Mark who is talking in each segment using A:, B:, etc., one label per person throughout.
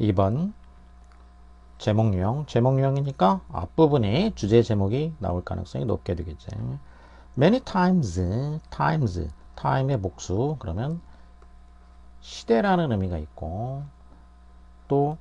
A: 2번 제목 유형 제목 유형이니까 앞부분에 주제 제목이 나올 가능성이 높게 되겠지. Many times times time의 복수. 그러면 시대라는 의미가 있고 또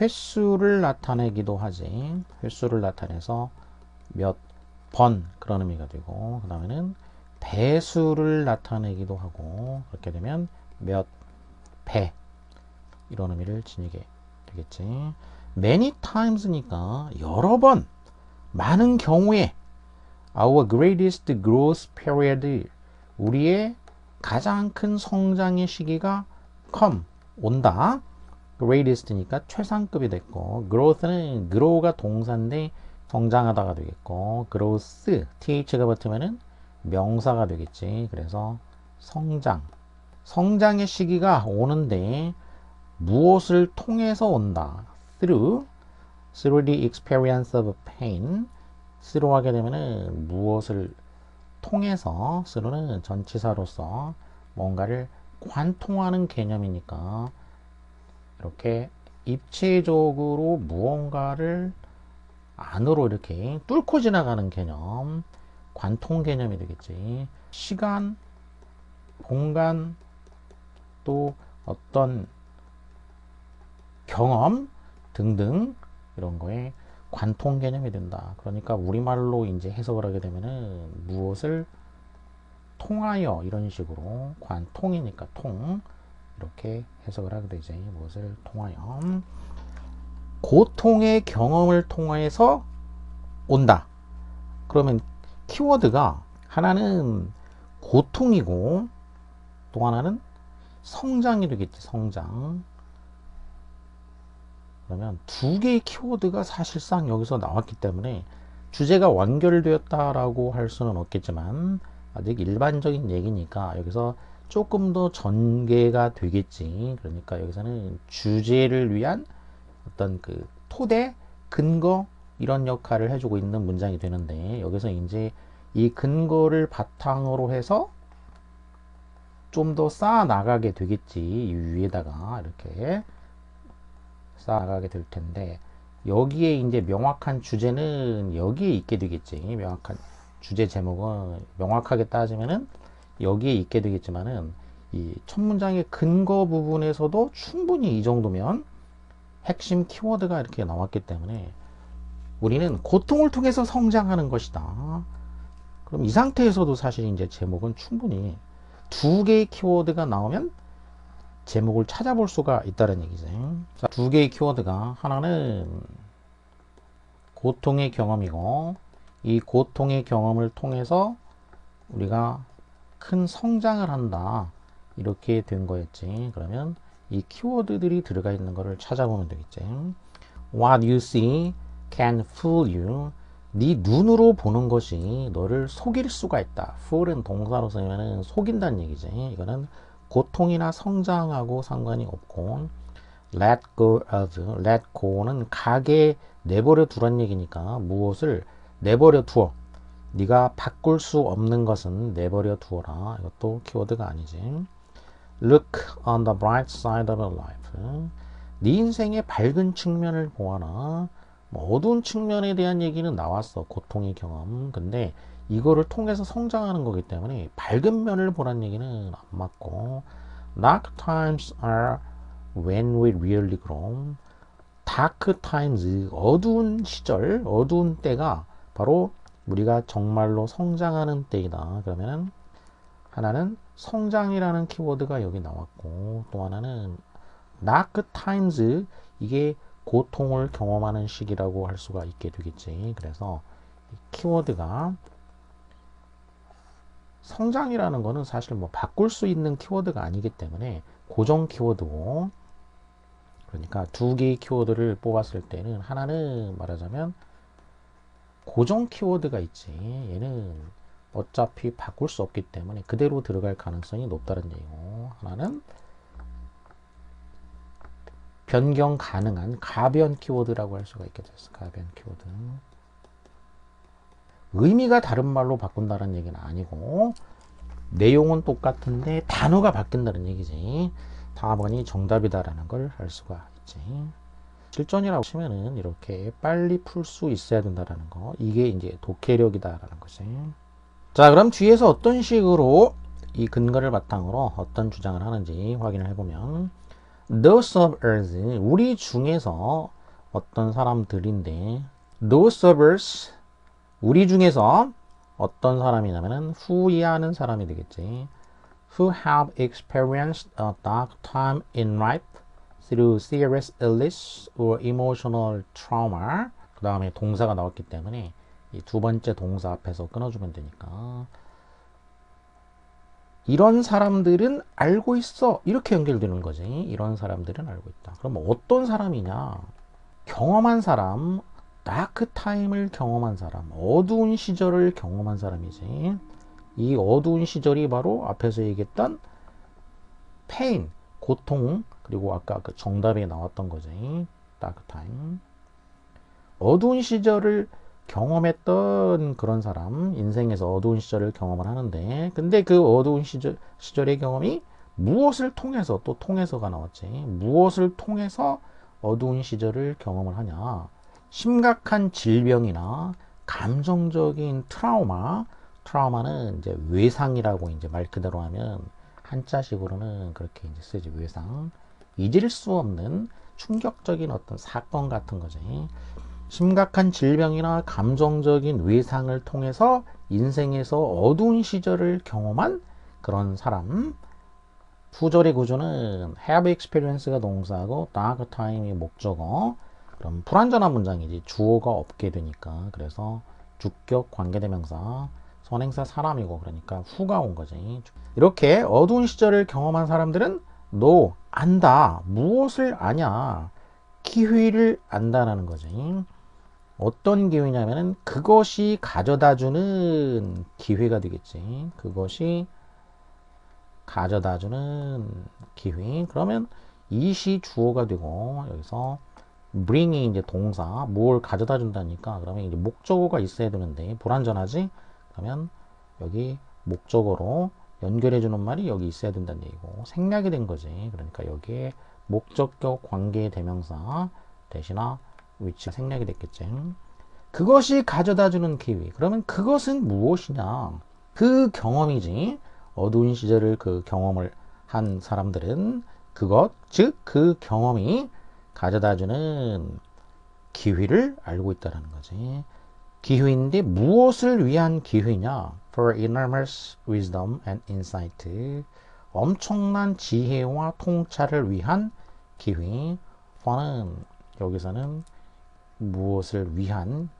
A: 횟수를 나타내기도 하지. 횟수를 나타내서 몇 번 그런 의미가 되고 그 다음에는 배수를 나타내기도 하고 그렇게 되면 몇 배 이런 의미를 지니게 되겠지. Many times니까 여러 번 많은 경우에 our greatest growth period 우리의 가장 큰 성장의 시기가 come 온다. greatest니까 최상급이 됐고 growth는 grow가 동사인데 성장하다가 되겠고 growth th가 붙으면은 명사가 되겠지. 그래서 성장. 성장의 시기가 오는데 무엇을 통해서 온다? through through the experience of pain. through 하게 되면은 무엇을 통해서? through는 전치사로서 뭔가를 관통하는 개념이니까. 이렇게 입체적으로 무언가를 안으로 이렇게 뚫고 지나가는 개념 관통 개념이 되겠지. 시간 공간 또 어떤 경험 등등 이런 거에 관통 개념이 된다. 그러니까 우리말로 이제 해석을 하게 되면은 무엇을 통하여 이런 식으로 관통이니까 통 이렇게 해석을 하게 되지. 무엇을 통하여 고통의 경험을 통해서 온다. 그러면 키워드가 하나는 고통이고 또 하나는 성장이 되겠지. 성장. 그러면 두 개의 키워드가 사실상 여기서 나왔기 때문에 주제가 완결되었다라고 할 수는 없겠지만 아직 일반적인 얘기니까 여기서 조금 더 전개가 되겠지. 그러니까 여기서는 주제를 위한 어떤 그 토대, 근거 이런 역할을 해주고 있는 문장이 되는데 여기서 이제 이 근거를 바탕으로 해서 좀 더 쌓아 나가게 되겠지. 이 위에다가 이렇게 쌓아가게 될 텐데 여기에 이제 명확한 주제는 여기에 있게 되겠지. 명확한 주제 제목은 명확하게 따지면은 여기에 있게 되겠지만은 이 첫 문장의 근거 부분에서도 충분히 이 정도면 핵심 키워드가 이렇게 나왔기 때문에 우리는 고통을 통해서 성장하는 것이다. 그럼 이 상태에서도 사실 이제 제목은 충분히 두 개의 키워드가 나오면 제목을 찾아볼 수가 있다는 얘기죠. 자, 두 개의 키워드가 하나는 고통의 경험이고 이 고통의 경험을 통해서 우리가 큰 성장을 한다. 이렇게 된 거였지. 그러면 이 키워드들이 들어가 있는 것을 찾아보면 되겠지. What you see can fool you. 네 눈으로 보는 것이 너를 속일 수가 있다. fool은 동사로 쓰면 속인다는 얘기지. 이거는 고통이나 성장하고 상관이 없고 let go of, let go는 가게 내버려 두란 얘기니까 무엇을 내버려 두어. 네가 바꿀 수 없는 것은 내버려 두어라. 이것도 키워드가 아니지. Look on the bright side of life. 네 인생의 밝은 측면을 보아라. 뭐 어두운 측면에 대한 얘기는 나왔어. 고통의 경험. 근데 이거를 통해서 성장하는 거기 때문에 밝은 면을 보란 얘기는 안 맞고 dark times are when we really grow. dark times 어두운 시절 어두운 때가 바로 우리가 정말로 성장하는 때이다. 그러면은 하나는 성장이라는 키워드가 여기 나왔고 또 하나는 dark times 이게 고통을 경험하는 시기라고 할 수가 있게 되겠지. 그래서 키워드가 성장이라는 거는 사실 뭐 바꿀 수 있는 키워드가 아니기 때문에 고정 키워드고 그러니까 두 개의 키워드를 뽑았을 때는 하나는 말하자면 고정 키워드가 있지. 얘는 어차피 바꿀 수 없기 때문에 그대로 들어갈 가능성이 높다는 얘기고 하나는 변경 가능한 가변 키워드라고 할 수가 있겠죠 가변 키워드 의미가 다른 말로 바꾼다는 얘기는 아니고 내용은 똑같은데 단어가 바뀐다는 얘기지. 4번이 정답이다라는 걸 알 수가. 되겠지. 실전이라고 치면은 이렇게 빨리 풀 수 있어야 된다라는 거. 이게 이제 독해력이다라는 거지. 자, 그럼 뒤에서 어떤 식으로 이 근거를 바탕으로 어떤 주장을 하는지 확인을 해보면 those of us 우리 중에서 어떤 사람들인데 those of us 우리 중에서 어떤 사람이냐면은 who 이하는 사람이 되겠지 who have experienced a dark time in life through serious illness or emotional trauma 그 다음에 동사가 나왔기 때문에 이 두 번째 동사 앞에서 끊어주면 되니까 이런 사람들은 알고 있어. 이렇게 연결되는 거지. 이런 사람들은 알고 있다. 그럼 어떤 사람이냐? 경험한 사람, 다크 타임을 경험한 사람, 어두운 시절을 경험한 사람이지. 이 어두운 시절이 바로 앞에서 얘기했던 페인, 고통, 그리고 아까 그 정답에 나왔던 거지. 다크 타임. 어두운 시절을 경험했던 그런 사람, 인생에서 어두운 시절을 경험을 하는데, 근데 그 어두운 시절, 시절의 경험이 무엇을 통해서, 또 통해서가 나왔지. 무엇을 통해서 어두운 시절을 경험을 하냐. 심각한 질병이나 감정적인 트라우마, 트라우마는 이제 외상이라고 이제 말 그대로 하면 한자식으로는 그렇게 이제 쓰지, 외상. 잊을 수 없는 충격적인 어떤 사건 같은 거지. 심각한 질병이나 감정적인 외상을 통해서 인생에서 어두운 시절을 경험한 그런 사람. 후절의 구조는 have experience가 동사고 dark time이 목적어. 그럼 불완전한 문장이지 주어가 없게 되니까 그래서 주격 관계대명사 선행사 사람이고 그러니까 후가 온 거지. 이렇게 어두운 시절을 경험한 사람들은 너 안다 무엇을 아냐 기회를 안다라는 거지. 어떤 기회냐면은 그것이 가져다주는 기회가 되겠지. 그것이 가져다주는 기회. 그러면 이시 주어가 되고 여기서 bring이 이제 동사 뭘 가져다 준다니까 그러면 이제 목적어가 있어야 되는데 불완전하지? 그러면 여기 목적어로 연결해 주는 말이 여기 있어야 된다는 얘기고 생략이 된 거지. 그러니까 여기에 목적격 관계 대명사 대신하 위치가 생략이 됐겠지. 그것이 가져다 주는 기회. 그러면 그것은 무엇이냐? 그 경험이지. 어두운 시절을 그 경험을 한 사람들은 그것, 즉 그 경험이 가져다 주는 기회를 알고 있다는 거지. 기회인데 무엇을 위한 기회냐? For enormous wisdom and insight. 엄청난 지혜와 통찰을 위한 기회. for는 여기서는 무엇을 위한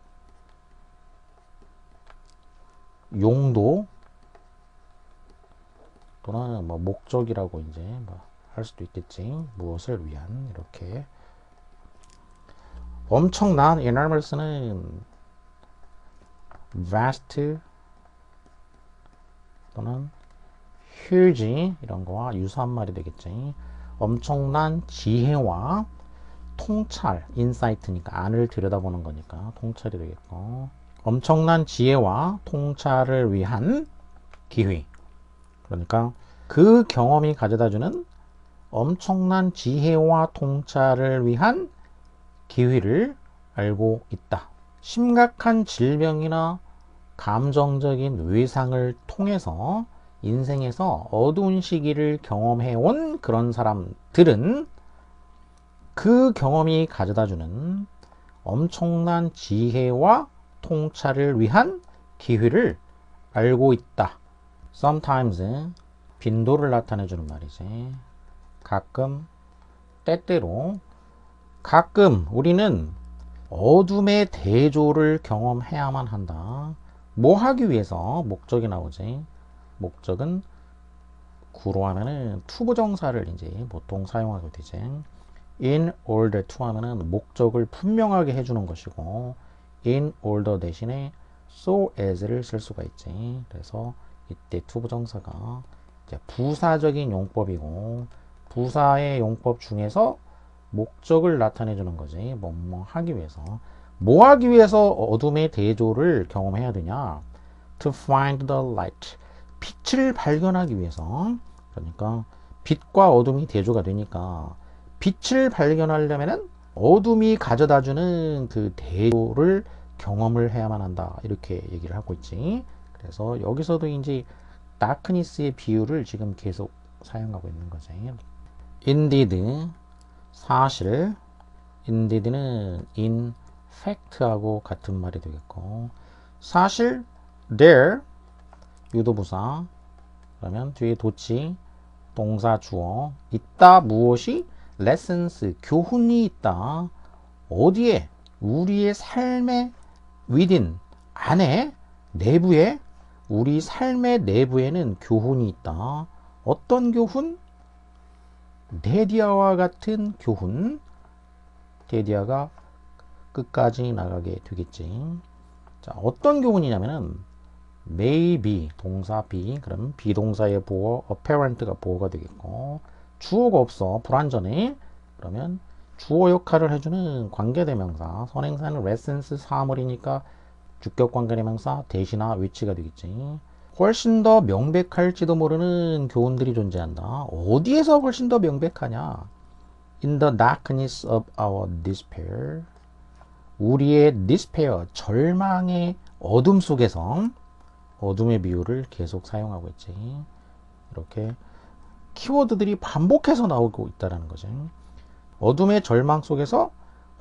A: 용도 또는 뭐 목적이라고 이제 뭐 할 수도 있겠지. 무엇을 위한 이렇게 엄청난 enormous는 vast 또는 huge 이런 거와 유사한 말이 되겠지. 엄청난 지혜와 통찰, 인사이트니까 안을 들여다보는 거니까 통찰이 되겠고 엄청난 지혜와 통찰을 위한 기회. 그러니까 그 경험이 가져다주는 엄청난 지혜와 통찰을 위한 기회를 알고 있다. 심각한 질병이나 감정적인 외상을 통해서 인생에서 어두운 시기를 경험해 온 그런 사람들은 그 경험이 가져다주는 엄청난 지혜와 통찰을 위한 기회를 알고 있다. Sometimes 빈도를 나타내주는 말이지. 가끔, 때때로, 가끔 우리는 어둠의 대조를 경험해야만 한다. 뭐 하기 위해서 목적이 나오지. 목적은 구로 하면은 투부정사를 이제 보통 사용하게 되지. in order to 하면은 목적을 분명하게 해주는 것이고 in order 대신에 so as를 쓸 수가 있지. 그래서 이때 투부정사가 부사적인 용법이고 부사의 용법 중에서 목적을 나타내 주는 거지. 뭐뭐 하기 위해서. 뭐 하기 위해서 어둠의 대조를 경험해야 되냐? To find the light. 빛을 발견하기 위해서. 그러니까 빛과 어둠이 대조가 되니까 빛을 발견하려면은 어둠이 가져다주는 그 대조를 경험을 해야만 한다. 이렇게 얘기를 하고 있지. 그래서 여기서도 이제 다크니스의 비유를 지금 계속 사용하고 있는 거지. indeed 사실 indeed는 in fact하고 같은 말이 되겠고 사실 there 유도부사 그러면 뒤에 도치 동사 주어 있다 무엇이 lessons 교훈이 있다 어디에 우리의 삶의 within 안에 내부에 우리 삶의 내부에는 교훈이 있다. 어떤 교훈 데디아와 같은 교훈. 데디아가 끝까지 나가게 되겠지. 자 어떤 교훈이냐면은 maybe 동사 be 그럼 비동사의 보어 apparent가 보어가 되겠고 주어가 없어 불완전해. 그러면 주어 역할을 해주는 관계대명사 선행사는 레센스 사물이니까 주격 관계대명사 대시나 위치가 되겠지 훨씬 더 명백할지도 모르는 교훈들이 존재한다 어디에서 훨씬 더 명백하냐 in the darkness of our despair 우리의 despair 절망의 어둠 속에서 어둠의 비유를 계속 사용하고 있지. 이렇게 키워드들이 반복해서 나오고 있다는 거지. 어둠의 절망 속에서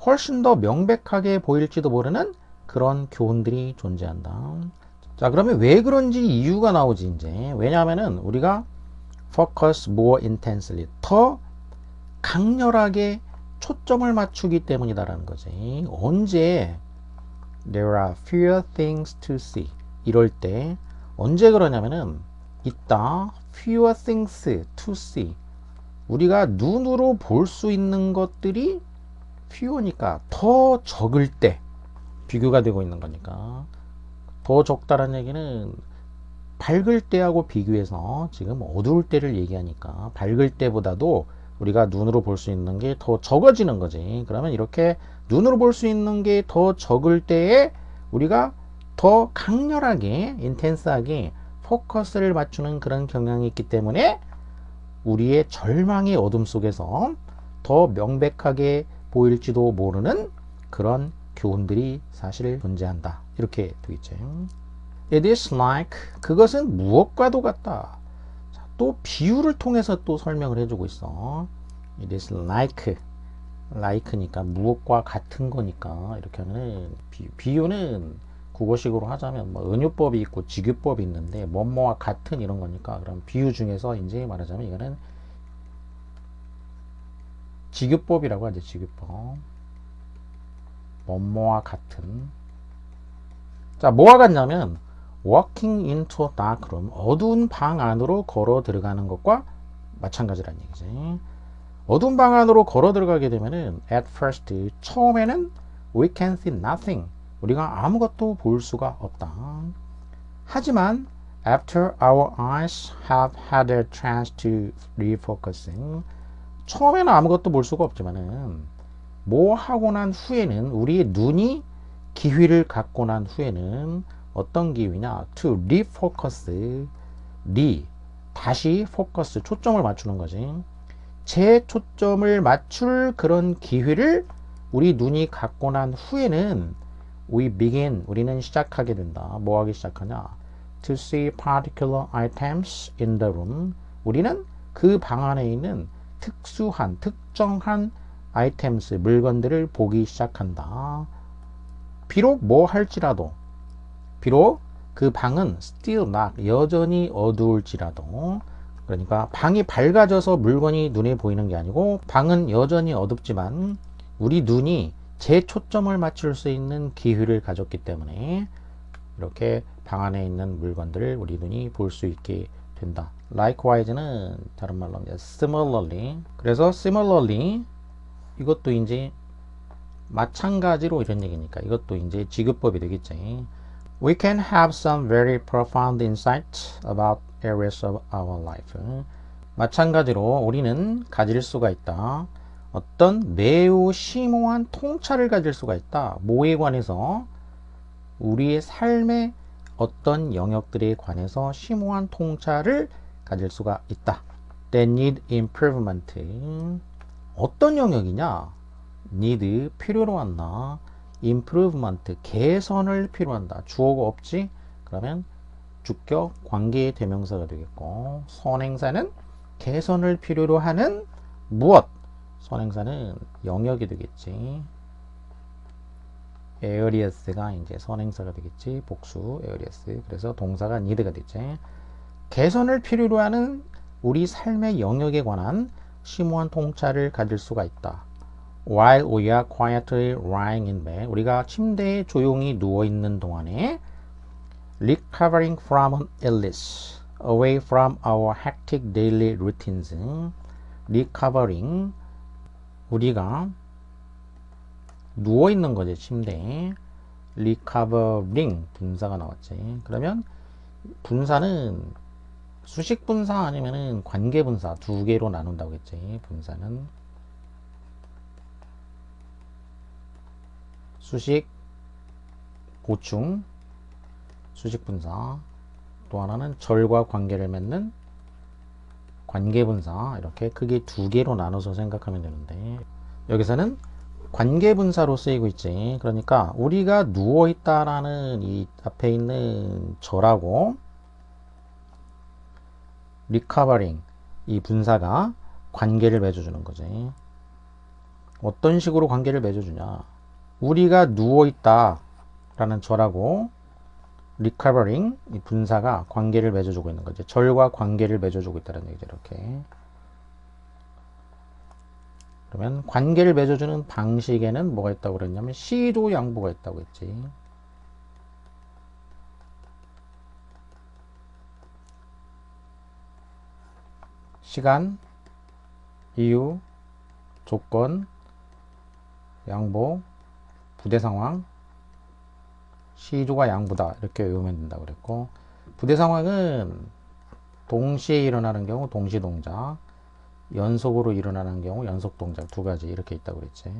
A: 훨씬 더 명백하게 보일지도 모르는 그런 교훈들이 존재한다. 자, 그러면 왜 그런지 이유가 나오지, 이제. 왜냐하면은 우리가 focus more intensely. 더 강렬하게 초점을 맞추기 때문이다라는 거지. 언제 there are fewer things to see. 이럴 때 언제 그러냐면은 있다 fewer things to see 우리가 눈으로 볼 수 있는 것들이 fewer니까 더 적을 때 비교가 되고 있는 거니까 더 적다라는 얘기는 밝을 때하고 비교해서 지금 어두울 때를 얘기하니까 밝을 때보다도 우리가 눈으로 볼 수 있는 게 더 적어지는 거지 그러면 이렇게 눈으로 볼 수 있는 게 더 적을 때에 우리가 더 강렬하게 인텐스하게 포커스를 맞추는 그런 경향이 있기 때문에 우리의 절망의 어둠 속에서 더 명백하게 보일지도 모르는 그런 교훈들이 사실 존재한다. 이렇게 되겠죠. It is like 그것은 무엇과도 같다. 자, 또 비유를 통해서 또 설명을 해주고 있어. It is like like니까 무엇과 같은 거니까 이렇게 하면 비, 비유는 국어식으로 하자면 뭐 은유법이 있고 직유법이 있는데 뭐뭐와 같은 이런 거니까 그럼 비유 중에서 이제 말하자면 이거는 직유법이라고 하죠 직유법 뭐뭐와 같은 자 뭐와 같냐면 walking into a dark room 어두운 방 안으로 걸어 들어가는 것과 마찬가지란 얘기지 어두운 방 안으로 걸어 들어가게 되면은 at first 처음에는 we can see nothing 우리가 아무것도 볼 수가 없다. 하지만 after our eyes have had a chance to refocusing 처음에는 아무것도 볼 수가 없지만은 뭐 하고 난 후에는 우리의 눈이 기회를 갖고 난 후에는 어떤 기회냐 to refocus re 다시 포커스 초점을 맞추는 거지 재초점을 맞출 그런 기회를 우리 눈이 갖고 난 후에는 we begin 우리는 시작하게 된다. 뭐 하기 시작하냐? to see particular items in the room. 우리는 그 방 안에 있는 특수한 특정한 items 물건들을 보기 시작한다. 비록 뭐 할지라도 비록 그 방은 still dark 여전히 어두울지라도 그러니까 방이 밝아져서 물건이 눈에 보이는 게 아니고 방은 여전히 어둡지만 우리 눈이 재초점을 맞출 수 있는 기회를 가졌기 때문에 이렇게 방 안에 있는 물건들을 우리 눈이 볼 수 있게 된다. Likewise는 다른 말로 similarly. 그래서 similarly 이것도 이제 마찬가지로 이런 얘기니까 이것도 이제 지급법이 되겠지. We can have some very profound insight about areas of our life. 마찬가지로 우리는 가질 수가 있다. 어떤 매우 심오한 통찰을 가질 수가 있다. 뭐에 관해서? 우리의 삶의 어떤 영역들에 관해서 심오한 통찰을 가질 수가 있다. They need improvement. 어떤 영역이냐? Need 필요로 한다. improvement 개선을 필요한다. 주어가 없지? 그러면 주격 관계의 대명사가 되겠고 선행사는 개선을 필요로 하는 무엇? 선행사는 영역이 되겠지. areas가 이제 선행사가 되겠지. 복수 areas. 그래서 동사가 need가 되지. 개선을 필요로 하는 우리 삶의 영역에 관한 심오한 통찰을 가질 수가 있다. While we are quietly lying in bed, 우리가 침대에 조용히 누워 있는 동안에 recovering from an illness, away from our hectic daily routines, recovering 우리가 누워 있는 거지 침대에 recovering 분사가 나왔지. 그러면 분사는 수식 분사 아니면은 관계 분사 두 개로 나눈다고 했지. 분사는 수식 보충 수식 분사 또 하나는 절과 관계를 맺는 관계 분사 이렇게 크게 두 개로 나눠서 생각하면 되는데 여기서는 관계 분사로 쓰이고 있지. 그러니까 우리가 누워 있다라는 이 앞에 있는 절하고 recovering 이 분사가 관계를 맺어주는 거지. 어떤 식으로 관계를 맺어주냐? 우리가 누워 있다 라는 절하고 recovering 이 분사가 관계를 맺어주고 있는 거지. 절과 관계를 맺어주고 있다는 얘기죠. 이렇게. 그러면 관계를 맺어주는 방식에는 뭐가 있다고 그랬냐면 시도 양보가 있다고 했지. 시간, 이유, 조건, 양보, 부대 상황, 시조가 양보다 이렇게 외우면 된다고 그랬고 부대 상황은 동시에 일어나는 경우 동시 동작, 연속으로 일어나는 경우 연속 동작 두 가지 이렇게 있다고 그랬지.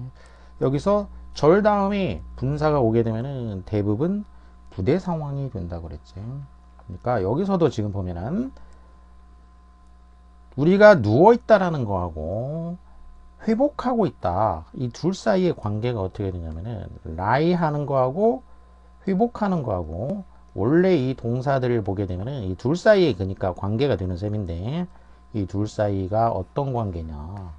A: 여기서 절 다음에 분사가 오게 되면은 대부분 부대 상황이 된다고 그랬지. 그러니까 여기서도 지금 보면은 우리가 누워 있다라는 거하고 회복하고 있다. 이 둘 사이의 관계가 어떻게 되냐면은 라이 하는 거하고 회복하는 거하고 원래 이 동사들을 보게 되면은 이 둘 사이에 그러니까 관계가 되는 셈인데 이 둘 사이가 어떤 관계냐.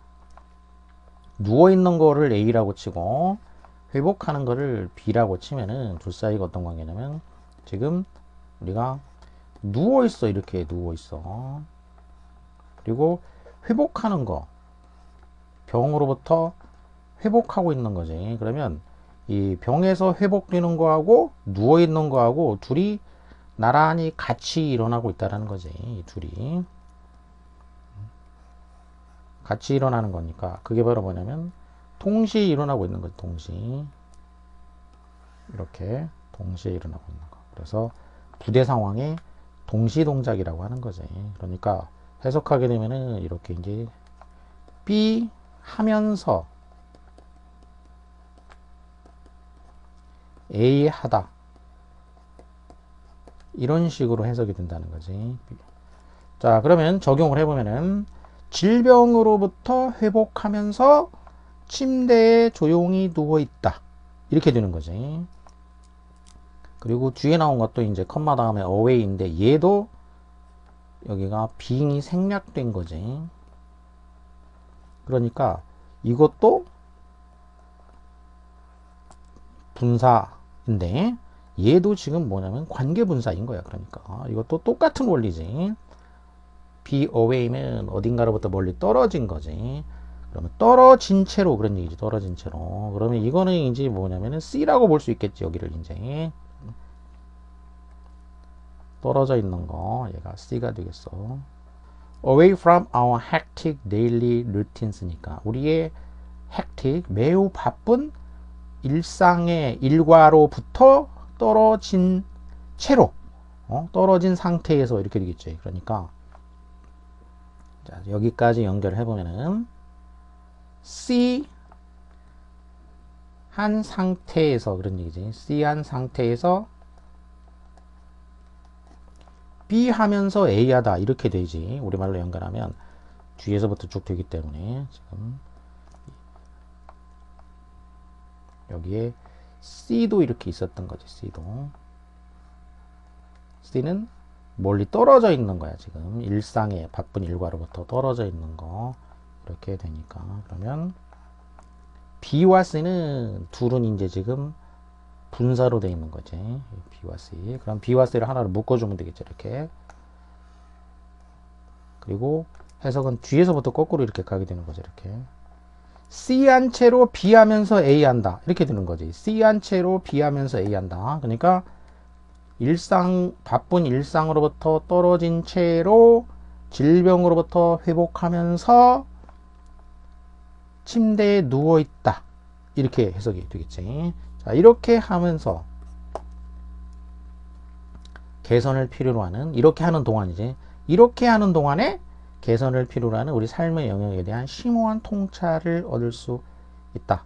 A: 누워 있는 거를 A라고 치고 회복하는 거를 B라고 치면은 둘 사이가 어떤 관계냐면 지금 우리가 누워 있어 이렇게 누워 있어. 그리고 회복하는 거 병으로부터 회복하고 있는 거지. 그러면 이 병에서 회복되는 거하고 누워 있는 거하고 둘이 나란히 같이 일어나고 있다라는 거지. 이 둘이 같이 일어나는 거니까 그게 바로 뭐냐면 동시에 일어나고 있는 거지. 동시 이렇게 동시에 일어나고 있는 거. 그래서 부대 상황에 동시 동작이라고 하는 거지. 그러니까 해석하게 되면은 이렇게 이제 B 하면서 A 하다 이런 식으로 해석이 된다는 거지. 자 그러면 적용을 해보면은 질병으로부터 회복하면서 침대에 조용히 누워 있다 이렇게 되는 거지. 그리고 뒤에 나온 것도 이제 컴마 다음에 away인데 얘도 여기가 being이 생략된 거지. 그러니까 이것도 분사인데 얘도 지금 뭐냐면 관계 분사인 거야. 그러니까 이것도 똑같은 원리지. be away면 어딘가로부터 멀리 떨어진 거지. 그러면 떨어진 채로 그런 얘기지. 떨어진 채로. 그러면 이거는 이제 뭐냐면은 C라고 볼 수 있겠지. 여기를 이제 떨어져 있는 거 얘가 C가 되겠어. Away from our hectic daily routines니까 우리의 hectic 매우 바쁜 일상의 일과로부터 떨어진 채로 어? 떨어진 상태에서 이렇게 되겠죠. 그러니까 자, 여기까지 연결해 보면은 C 한 상태에서 그런 얘기지. C 한 상태에서 B 하면서 A 하다. 이렇게 되지. 우리말로 연결하면 뒤에서부터 쭉 되기 때문에 지금 여기에 C도 이렇게 있었던 거지 C도. C는 멀리 떨어져 있는 거야 지금. 일상의 바쁜 일과로부터 떨어져 있는 거. 이렇게 되니까. 그러면 B와 C는 둘은 이제 지금 분사로 되어 있는 거지. B와 C. 그럼 B와 C를 하나로 묶어주면 되겠죠, 이렇게. 그리고 해석은 뒤에서부터 거꾸로 이렇게 가게 되는 거죠, 이렇게. C 한 채로 B 하면서 A 한다. 이렇게 되는 거지. C 한 채로 B 하면서 A 한다. 그러니까 일상, 바쁜 일상으로부터 떨어진 채로 질병으로부터 회복하면서 침대에 누워 있다. 이렇게 해석이 되겠지. 자, 이렇게 하면서 개선을 필요로 하는, 이렇게 하는 동안이지. 이렇게 하는 동안에 개선을 필요로 하는 우리 삶의 영역에 대한 심오한 통찰을 얻을 수 있다.